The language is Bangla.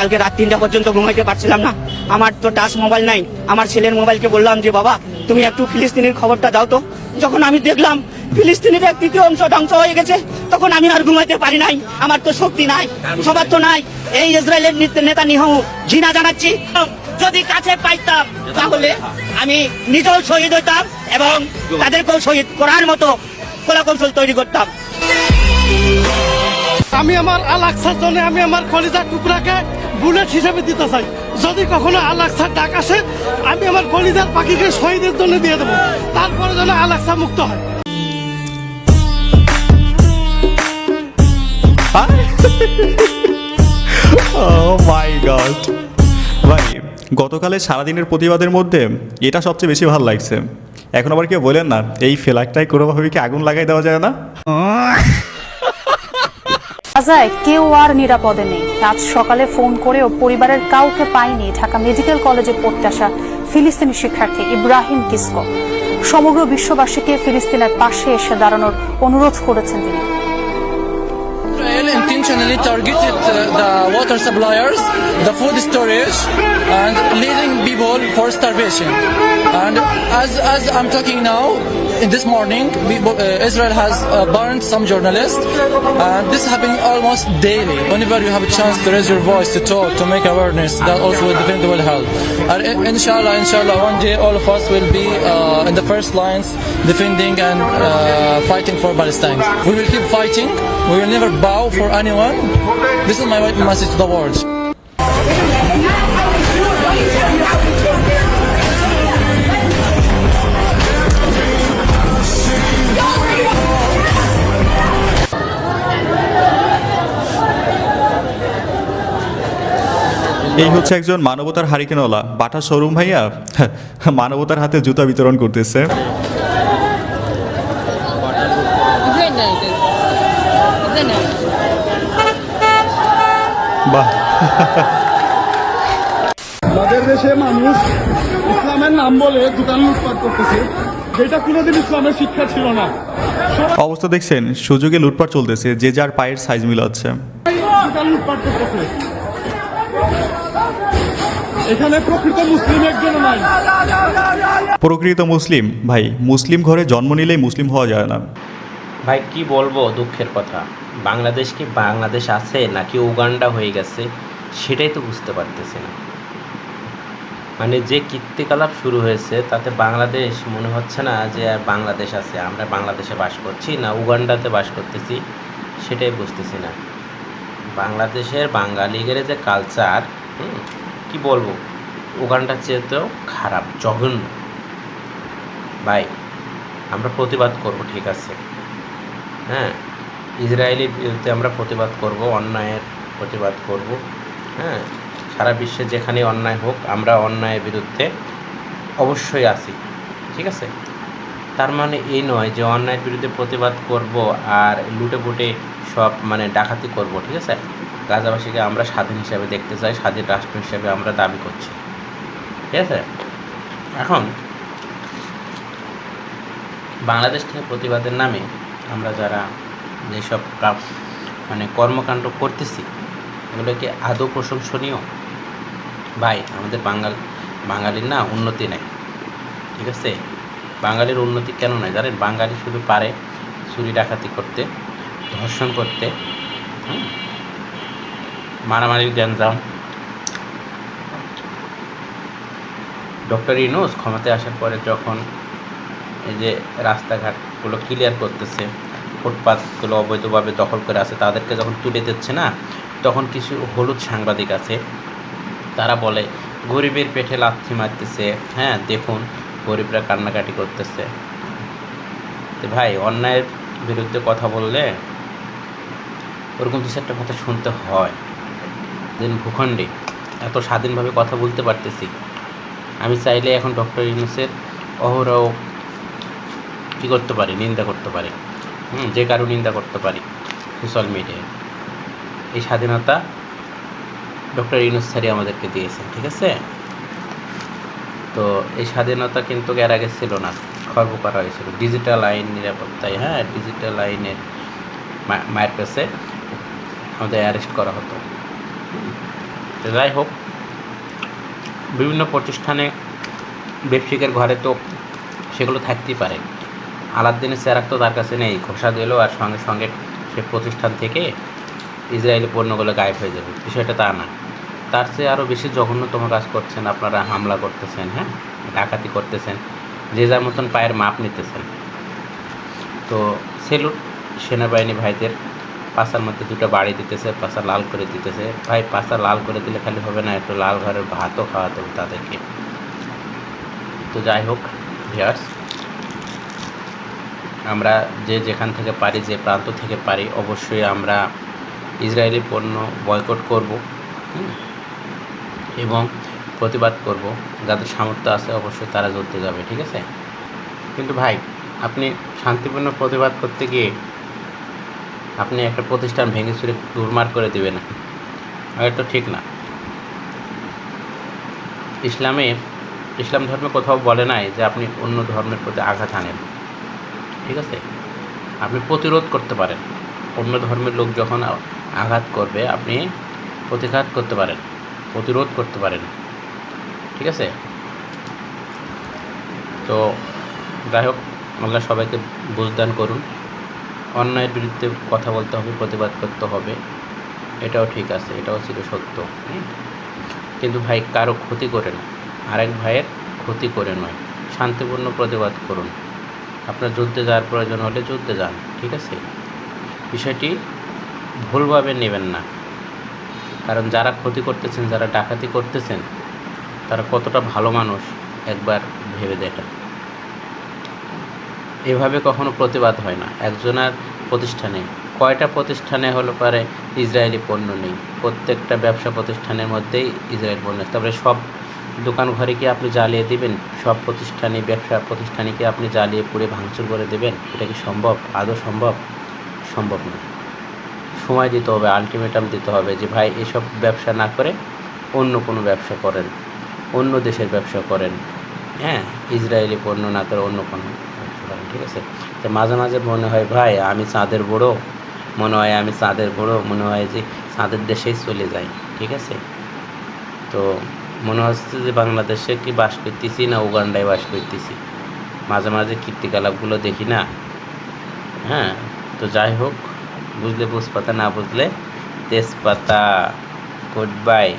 কালকে রাত তিনটা পর্যন্ত ঘুমাইতে পারছিলাম না। আমার তো টাচ মোবাইল নাই। আমার ছেলের মোবাইলকে বললাম যে, বাবা, তুমি একটু ফিলিস্তিনের খবরটা দাও তো। যখন আমি দেখলাম ফিলিস্তিনের এক তৃতীয় অংশ ধ্বংস হয়ে গেছে, তখন আমি আর ঘুমাইতে পারি নাই। আমার তো শক্তি নাই, সবার তো নাই। এই ইসরায়েলের নেতা নিহু, জিনা জানাচ্ছি, যদি কাছে পাইতাম, তাহলে আমি নিজেও শহীদ হইতাম এবং তাদেরকেও শহীদ করার মতো কলাকৌশল তৈরি করতাম। আমি আমার আল আকসার জন্য আমি আমার কলিজার টুকরাকে বুলেট হিসেবে দিতে চাই। যদি কখনো আল আকসার ডাক আসে আমি আমার কলিজার পাখিকে শহীদের জন্য দিয়ে দেবো। তারপরে যেন আল আকসা মুক্ত হয়। ও মাই গড ভাই গতকালের সারাদিনের প্রতিবাদের মধ্যে এটা সবচেয়ে বেশি ভালো লাগছে। এখন আবার কেউ বলেন না এই ফেলাকটাই কোনোভাবে কি আগুন লাগাই দেওয়া যায় না? গাজায় কেউ আর নিরাপদে নেই। আজ সকালে ফোন করেও পরিবারের কাউকে পায়নি ঢাকা মেডিকেল কলেজে পড়তে আসা ফিলিস্তিনি শিক্ষার্থী ইব্রাহিম কিসকো। সমগ্র বিশ্ববাসীকে ফিলিস্তিনের পাশে এসে দাঁড়ানোর অনুরোধ করেছেন তিনি। Intentionally targeted uh, the water suppliers, the food storage, and leading for starvation. And as, as I'm talking now, in this morning, we, uh, Israel has uh, burned some journalists, and this happening almost daily. Whenever you have a chance to raise your voice, to talk, to make awareness, that also will defend the world health. And in- inshallah, inshallah, one day all of us will be uh, in the first lines defending and uh, fighting for Palestine. We will keep fighting. We will never bow for anyone. This is my message to the world. এই হচ্ছে একজন মানবতার হারিকেনওয়ালা। বাটা শোরুম ভাইয়া মানবতার হাতে জুতা বিতরণ করতেছে। বাহ। যাদের দেশে মানুষ ইসলামের নাম বলে দোকান লুটপাট করতেছে যেটা কোনোদিন ইসলামের শিক্ষা ছিল না। অবস্থা দেখছেন সুযোগে লুটপাট চলতেছে যে যার পায়ের সাইজ মিলাচ্ছে। দোকান লুটপাট করতেছে। এখানে প্রকৃত মুসলিম একজন নাই। প্রকৃত মুসলিম? ভাই মুসলিম ঘরে জন্ম নিলেই মুসলিম হওয়া যায় না। ভাই কি বলব দুঃখের কথা? বাংলাদেশ কি বাংলাদেশ আছে নাকি উগান্ডা হয়ে গেছে? সেটাই তো বুঝতে পারতেছি না। মানে যে কীর্তিকলাপ শুরু হয়েছে তাতে বাংলাদেশ মনে হচ্ছে না যে আর বাংলাদেশ আছে। আমরা বাংলাদেশে বাস করছি না উগান্ডাতে বাস করতেছি সেটাই বুঝতেছি না। বাংলাদেশের বাঙালিদের যে কালচার কি বলব? উগান্ডার চেয়েতেও খারাপ, জঘন্য। ভাই, আমরা প্রতিবাদ করব, ঠিক আছে? হ্যাঁ? ইসরায়েলের বিরুদ্ধে আমরা প্রতিবাদ করব, অন্যায়ের প্রতিবাদ করব হ্যাঁ? সারা বিশ্বে যেখানে অন্যায় হোক, আমরা অন্যায়ের বিরুদ্ধে অবশ্যই আছি, ঠিক আছে? তার মানে এই নয় যে অন্যায়ের বিরুদ্ধে প্রতিবাদ করব আর লুটে পুটে সব মানে ডাকাতি করব, ঠিক আছে? গাজাবাসীকে আমরা স্বাধীন হিসাবে দেখতে চাই স্বাধীন রাষ্ট্র হিসাবে আমরা দাবি করছি। ঠিক আছে? এখন বাংলাদেশ থেকে প্রতিবাদের নামে আমরা যারা যেসব মানে কর্মকাণ্ড করতেছি এগুলো কি আদৌ প্রশংসনীয়? ভাই আমাদের বাঙাল বাঙালির না উন্নতি নেই। ঠিক আছে? বাঙালির উন্নতি কেন নয় জানেন বাঙালি শুধু পারে চুরি ডাকাতি করতে ধর্ষণ করতে হুম, মারামারি গ্যাঞ্জাম ডক্টর ইনোস ক্ষমতায় আসার পরে যখন এই যে রাস্তাঘাটগুলো ক্লিয়ার করতেছে ফুটপাথগুলো অবৈধভাবে দখল করে আছে, তাদেরকে যখন তুলে দিচ্ছে না, তখন কিছু হলুদ সাংবাদিক আছে, তারা বলে, গরিবের পেটে লাথি মারতেছে। হ্যাঁ দেখুন, গরিবরা কান্নাকাটি করতেছে। তো ভাই, অন্যায়ের বিরুদ্ধে কথা বললে ওরকম কিছু একটা কথা শুনতে হয়। দিন ভূখণ্ডে এত স্বাধীনভাবে কথা বলতে পারতেছি। আমি চাইলে এখন ডক্টর ইউনুসের অহরহ কী করতে পারি, নিন্দা করতে পারি। হুম, যে কারও নিন্দা করতে পারি সোশ্যাল মিডিয়ায়। এই স্বাধীনতা ডক্টর ইউনুস স্যারই আমাদেরকে দিয়েছেন, ঠিক আছে? তো এই স্বাধীনতা কিন্তু এর আগে ছিল না, খর্ব করা হয়েছিল। ডিজিটাল আইন নিরাপত্তায় হ্যাঁ ডিজিটাল আইনের মায়ের কাছে আমাদের অ্যারেস্ট করা হতো। যাই হোক, বিভিন্ন প্রতিষ্ঠানে ব্যবসায়িকের ঘরে তো সেগুলো থাকতেই পারে। আলাদ্দিনের চেরাক তো তার কাছে নেই, ঘোষা দিল আর সঙ্গে সঙ্গে সে প্রতিষ্ঠান থেকে ইসরায়েলি পণ্যগুলো গায়েব হয়ে যাবে, বিষয়টা তা না। তার চেয়ে আরও বেশি জঘন্যতম কাজ করছেন আপনারা, হামলা করতেছেন হ্যাঁ? ডাকাতি করতেছেন, যে যার মতন পায়ের মাপ নিতেছেন। তো সেলুট সেনাবাহিনী ভাইদের পাশার মধ্যে দুটো বাড়ি দিতেছে, পাশা লাল করে দিতেছে। ভাই, পাশা লাল করে দিলে খালি হবে না, একটু লাল ঘরের ভাতও খাওয়াতে হবে তাদেরকে। তো যাই হোক ভিয়ার্স আমরা যে যেখান থেকে পারি, যে প্রান্ত থেকে পারি, অবশ্যই আমরা ইসরায়েলি পণ্য বয়কট করব এবং প্রতিবাদ করব। যাদের সামর্থ্য আছে, অবশ্যই তারা যুদ্ধে যাবে, ঠিক আছে? কিন্তু ভাই, আপনি শান্তিপূর্ণ প্রতিবাদ করতে গিয়ে আপনি একটা প্রতিষ্ঠান ভেঙে চুরে দুর্মার করে দেবেন এটা ঠিক না। ইসলামে, ইসলাম ধর্মে কোথাও বলে নাই যে আপনি অন্য ধর্মের প্রতি আঘাত আনেন ঠিক আছে? আপনি প্রতিরোধ করতে পারেন। অন্য ধর্মের লোক যখন আঘাত করবে, আপনি প্রতিঘাত করতে পারেন, প্রতিরোধ করতে পারেন। ঠিক আছে? তো যাই হোক, আল্লাহ সবাইকে বুঝদান করুন। অন্যায়ের বিরুদ্ধে কথা বলতে হবে, প্রতিবাদ করতে হবে, এটাও ঠিক আছে, এটাও ছিল সত্য। কিন্তু ভাই কারও ক্ষতি করে না, আরেক ভাইয়ের ক্ষতি করে নয়, শান্তিপূর্ণ প্রতিবাদ করুন। আপনার যুদ্ধে যাওয়ার প্রয়োজন হলে যুদ্ধে যান, ঠিক আছে? বিষয়টি ভুলভাবে নেবেন না, কারণ যারা ক্ষতি করতেছেন, যারা ডাকাতি করতেছেন, তারা কতটা ভালো মানুষ, একবার ভেবে দেখেন। এভাবে কখনো প্রতিবাদ হয় না। একজনের প্রতিষ্ঠানে, কয়টা প্রতিষ্ঠানে হলো পারে ইসরায়েলি পণ্য নেই। প্রত্যেকটা ব্যবসা প্রতিষ্ঠানের মধ্যেই ইসরায়েল পণ্য। তারপরে সব দোকান ঘরে কি আপনি জ্বালিয়ে দিবেন? সব প্রতিষ্ঠানে, ব্যবসা প্রতিষ্ঠানে কি আপনি জ্বালিয়ে পুড়ে ভাঙচুর করে দেবেন? এটা কি সম্ভব? আদৌ সম্ভব? সম্ভব না। সময় দিতে হবে আলটিমেটাম দিতে হবে যে, ভাই, এসব ব্যবসা না করে অন্য কোনো ব্যবসা করেন। অন্য দেশের ব্যবসা করেন। হ্যাঁ ইসরায়েলি পণ্য না করে অন্য কোনো। ঠিক আছে? তো মাঝে মাঝে মনে হয়, ভাই, আমি চাঁদের বড়। মনে হয়, আমি চাঁদের বড়। মনে হয় যে, চাঁদের দেশেই চলে যাই। ঠিক আছে? তো মনে হচ্ছে যে, বাংলাদেশে কি বাস করতেছি না উগান্ডায় বাস করতেছি? মাঝে মাঝে কীর্তিকলাপগুলো দেখি না? হ্যাঁ তো যাই হোক, বুঝলে বুঝপাতা, না বুঝলে তেজপাতা। Good bye